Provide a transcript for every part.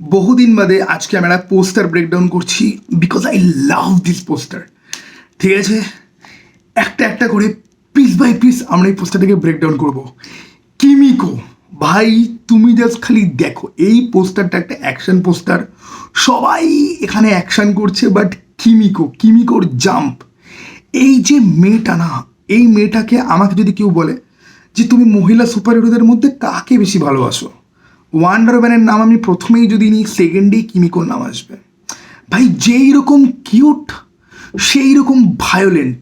বহুদিন বাদে আজকে আমি একটা পোস্টার ব্রেকডাউন করছি because I love this poster ঠিক আছে? একটা একটা করে পিস বাই পিস আমরা এই পোস্টারটাকে ব্রেকডাউন করব। কিমিকো ভাই, তুমি জাস্ট খালি দেখো, এই পোস্টারটা একটা অ্যাকশন পোস্টার সবাই এখানে অ্যাকশন করছে বাট কিমিকো কিমিকোর জাম্প এই যে মেয়েটা না, এই মেয়েটাকে আমাকে যদি কেউ বলে যে তুমি মহিলা সুপার হিরোদের মধ্যে কাকে বেশি ভালোবাসো? ওয়ান্ডার ম্যানের নাম আমি প্রথমেই যদি নিই সেকেন্ডেই কিমিকোর নাম আসবে। ভাই, যেই রকম কিউট সেই রকম ভায়োলেন্ট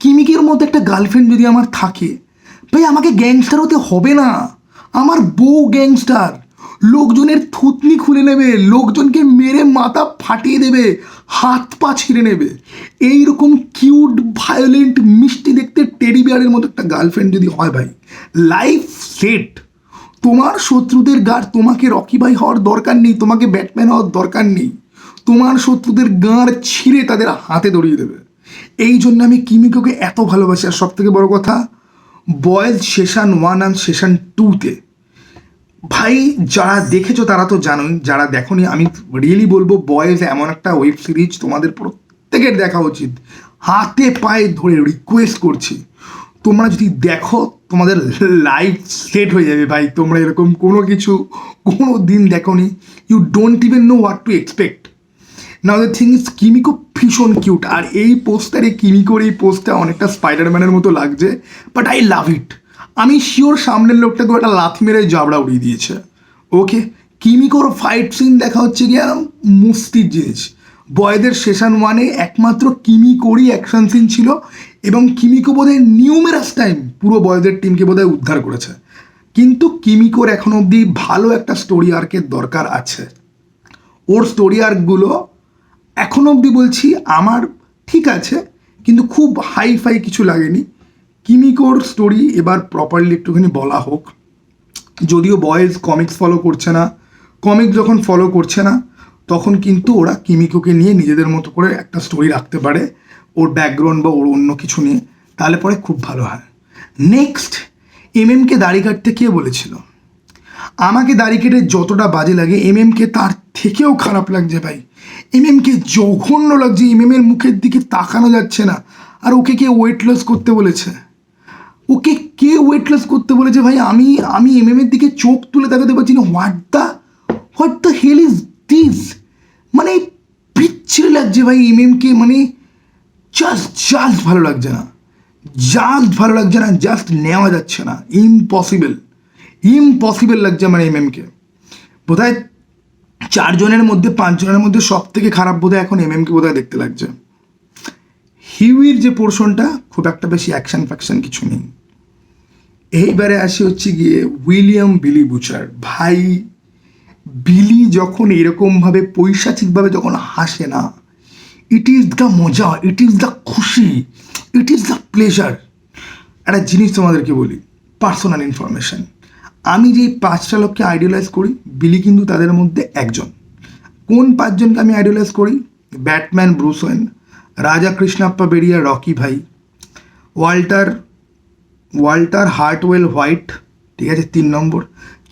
কিমিকের মতো একটা গার্লফ্রেন্ড যদি আমার থাকে, ভাই, আমাকে গ্যাংস্টার হতে হবে না। আমার বউ গ্যাংস্টার লোকজনের থুতনি খুলে নেবে, লোকজনকে মেরে মাথা ফাটিয়ে দেবে, হাত পা ছিঁড়ে নেবে। এইরকম কিউট ভায়োলেন্ট মিষ্টি দেখতে টেডি বিয়ারের মতো একটা গার্লফ্রেন্ড যদি হয়, ভাই লাইফ সেট তোমার শত্রুদের গার তোমাকে রকি ভাই হওয়ার দরকার নেই, তোমাকে ব্যাটম্যান হওয়ার দরকার নেই। তোমার শত্রুদের গাঁড় ছিঁড়ে তাদের হাতে দড়িয়ে দেবে। এই জন্য আমি কিমিকোকে এত ভালোবাসি। আর সব থেকে বড় কথা, boys season one and session টুতে। ভাই, যারা দেখেছ তারা তো জানোই, যারা দেখোনি, আমি রিয়েলি বলব বয়েজ এমন একটা ওয়েব সিরিজ তোমাদের প্রত্যেকের দেখা উচিত। হাতে পায়ে ধরে রিকোয়েস্ট করছি। তোমরা যদি দেখো তোমাদের লাইফ সেট হয়ে যাবে ভাই। তোমরা এরকম কোনো কিছু কোনো দিন দেখো নি you don't even know what to expect now the thing is Kimiko ভীষণ কিউট আর এই পোস্টারে কিমিকোর এই পোস্টটা অনেকটা স্পাইডারম্যানের মতো লাগছে। বাট আই লাভ ইট আমি শিওর সামনের লোকটাকে একটা লাথি মেরে জাবড়া উড়িয়ে দিয়েছে। ওকে কিমিকোর ফাইট সিন দেখা হচ্ছে আর মুস্তির জিনিস। বয়েদের সেশন ওয়ানে একমাত্র কিমিকোরই অ্যাকশন সিন ছিল। এবং কিমিকো বোধহয় নিউমেরাস টাইম পুরো বয়েদের টিমকে বোধহয় উদ্ধার করেছে। কিন্তু কিমিকোর এখন অবধি ভালো একটা স্টোরি আর্কের দরকার আছে। ওর স্টোরি আর্কগুলো এখন অবধি বলছি আমার ঠিক আছে, কিন্তু খুব হাই ফাই কিছু লাগেনি। কিমিকোর স্টোরি এবার প্রপারলি একটুখানি বলা হোক। যদিও বয়েজ কমিক্স ফলো করছে না কমিক যখন ফলো করছে না, তখন কিন্তু ওরা কিমিকোকে নিয়ে নিজেদের মতো করে একটা স্টোরি রাখতে পারে, ওর ব্যাকগ্রাউন্ড বা ওর অন্য কিছু নিয়ে, তাহলে পরে খুব ভালো হয়। নেক্সট এম এমকে দাড়ি কাটতে কে বলেছিল? আমাকে দাড়ি কেটে যতটা বাজে লাগে এম এমকে তার থেকেও খারাপ লাগছে ভাই। এম এমকে জঘন্য লাগছে এম এর মুখের দিকে তাকানো যাচ্ছে না। আর ওকে কে ওয়েট লস করতে বলেছে? ওকে কে ওয়েট লস করতে বলেছে ভাই? আমি আমি এম এর দিকে চোখ তুলে তাকাতে পারছি না। What the what the hell is this মানে বিচ্ছিরি লাগছে ভাই এম এমকে মানে জাস্ট জাস্ট ভালো লাগছে না। জাস্ট ভালো লাগছে না, জাস্ট নেওয়া যাচ্ছে না। ইম্পসিবল। ইম্পসিবল লাগছে আমার এম এমকে বোধহয় চারজনের মধ্যে, পাঁচজনের মধ্যে সব থেকে খারাপ বোধহয় এখন এম এমকে বোধহয় দেখতে লাগছে। হিউইর যে পোর্শনটা খুব একটা বেশি অ্যাকশন ফ্যাকশন কিছু নেই। এইবারে আসি হচ্ছে গিয়ে উইলিয়াম বিলি বুচার ভাই বিলি যখন এরকমভাবে পৈশাচিকভাবে যখন হাসে না ইট ইজ দ্য মজা ইট ইজ দ্য খুশি ইট ইজ দ্য প্লেজার একটা জিনিস তোমাদেরকে বলি পার্সোনাল ইনফরমেশন আমি যেই পাঁচটা লোককে আইডিয়ালাইজ করি বিলি কিন্তু তাদের মধ্যে একজন। কোন পাঁচজনকে আমি আইডিয়ালাইজ করি? Batman Bruce Wayne Raja Krishnappa Bairya Rocky Bhai Walter Walter Hartwell White ঠিক আছে, তিন নম্বর।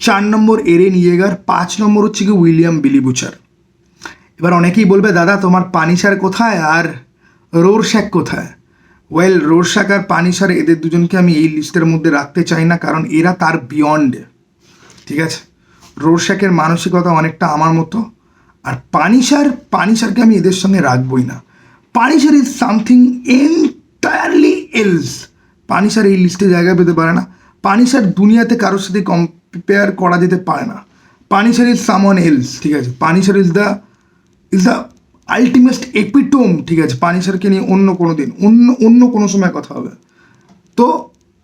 চার নম্বর এরেন ইয়েগার পাঁচ নম্বর হচ্ছে কি উইলিয়াম বিলি বুচার এবার অনেকেই বলবে, দাদা, তোমার পানিসার কোথায় আর রোরশ্যাক কোথায়? ওয়েল রোরশ্যাক আর পানিসার এদের দুজনকে আমি এই লিস্টের মধ্যে রাখতে চাই না, কারণ এরা তার বিয়ন্ডে ঠিক আছে? রোরশ্যাকের মানসিকতা অনেকটা আমার মতো, আর পানিসার, পানিসারকে আমি এদের সঙ্গে রাখবই না। Punisher is something entirely else Punisher এই লিস্টে জায়গা পেতে পারে না। পানিসার দুনিয়াতে কারোর সাথে কম্পেয়ার করা যেতে পারে না। পানিসার ইজ সামন এলস ঠিক আছে? Punisher is the is the ultimate epitome ঠিক আছে পানিসারকে নিয়ে অন্য কোনো দিন, অন্য অন্য কোনো সময় কথা হবে। তো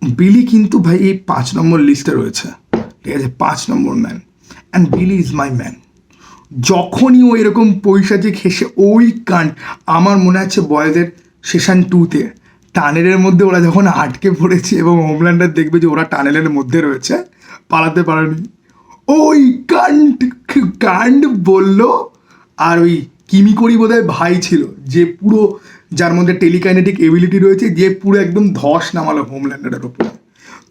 বিলি কিন্তু ভাই এই পাঁচ নম্বর লিস্টে রয়েছে, ঠিক আছে, পাঁচ নম্বর man and Billy is my man যখনই ও এরকম পৈশাচিক হেসে ওই কান আমার মনে আছে বয়েদের সেশন টুতে টানেলের মধ্যে ওরা যখন আটকে পড়েছে এবং হোমল্যান্ডার দেখবে যে ওরা টানেলের মধ্যে রয়েছে, পালাতে পারেনি। ওই কান্ড কান্ড বলল, আর ওই কিমিকরি বোধহয় ভাই ছিল, যে পুরো, যার মধ্যে টেলিকাইনেটিক এবিলিটি রয়েছে যে পুরো একদম ধস নামালো হোমল্যান্ডারের ওপরে।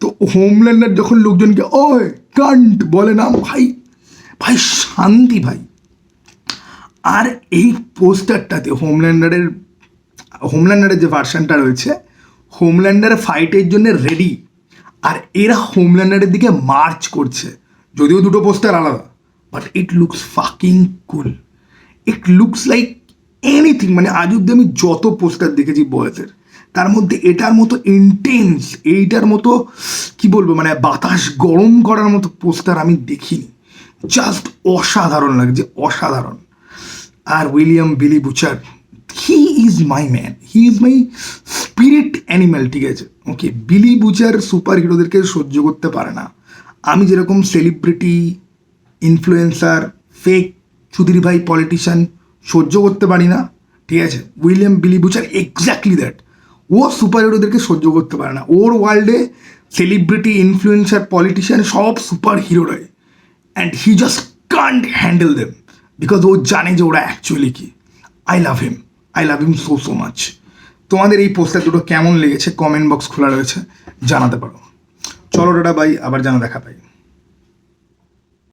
তো হোমল্যান্ডার যখন লোকজনকে, ওই কান্ট বলে, না, ভাই ভাই, শান্তি ভাই। আর এই পোস্টারটাতে হোমল্যান্ডারের হোমল্যান্ডারের যে ভার্সানটা রয়েছে হোমল্যান্ডার ফাইটের জন্য রেডি আর এরা হোমল্যান্ডারের দিকে মার্চ করছে। যদিও দুটো পোস্টার আলাদা but it looks fucking cool it looks like anything মানে আজ অব্দি আমি যত পোস্টার দেখেছি বয়সের তার মধ্যে এটার মতো ইন্টেন্স এইটার মতো, কি বলব মানে বাতাস গরম করার মতো পোস্টার আমি দেখিনি। জাস্ট অসাধারণ লাগছে অসাধারণ। আর William Billy Butcher he is my man he is my spirit animal ঠিক আছে? ওকে বিলি বুচার সুপার হিরোদেরকে সহ্য করতে পারে না। আমি যেরকম সেলিব্রিটি ইনফ্লুয়েন্সার ফেক চুদির ভাই পলিটিশিয়ান সহ্য করতে পারি না। ঠিক আছে, William Billy Butcher exactly that O super হিরোদেরকে সহ্য করতে পারে না। ওর ওয়ার্ল্ডে সেলিব্রিটি ইনফ্লুয়েন্সার পলিটিশিয়ান সব super Roy and he just can't handle them because ও জানে যে ওরা অ্যাকচুয়ালি কি। I love him I love him so so much তোমাদের এই পোস্টার দুটো কেমন লেগেছে? কমেন্ট বক্স খোলা রয়েছে। জানাতে পারো। চলো টাটা বাই আবার যেন দেখা পাই।